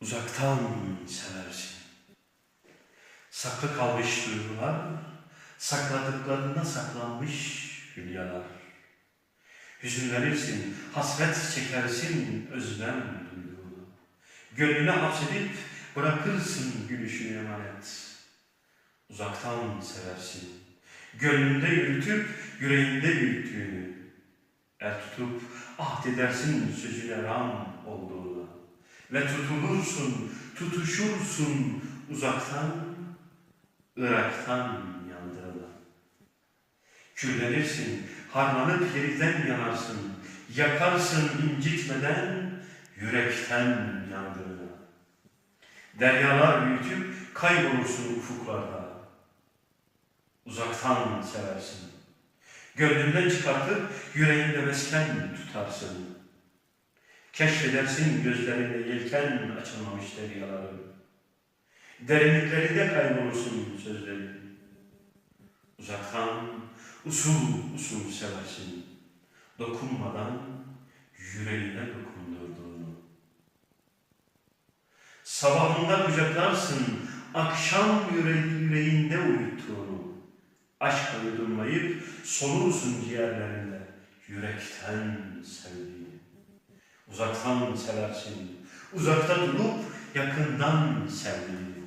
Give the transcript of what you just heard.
Uzaktan seversin. Saklı kalmış duygular, sakladıklarında saklanmış hülyalar. Hüzünlenirsin, hasret çekersin özlem duyduğunu. Gönlüne hapsedip bırakırsın gülüşünü emanet. Uzaktan seversin. Gönlünde yürütüp yüreğinde büyüttüğünü. El tutup ahdedersin sözüne ram olduğunu. Ve tutulursun, tutuşursun uzaktan, Irak'tan yandırılan. Küllenirsin, harlanıp yeriden yanarsın, yakarsın incitmeden, yürekten yandırılan. Deryalar büyütüp kaybolursun ufuklarda. Uzaktan seversin. Gönlünden çıkartıp yüreğinde mesken tutarsın. Keşfedersin gözlerinde yelken açılmamış deryaları. Derinliklerinde kaybolursun sözleri. Uzaktan usul usul seversin. Dokunmadan yüreğine dokundurduğunu. Sabahında kucaklarsın akşam yüreği, yüreğinde uyuttuğunu. Aşkla yudumlayıp solursun ciğerlerinde yürekten sevdiğini. Uzaktan seversin, uzakta durup yakından sevdiğini.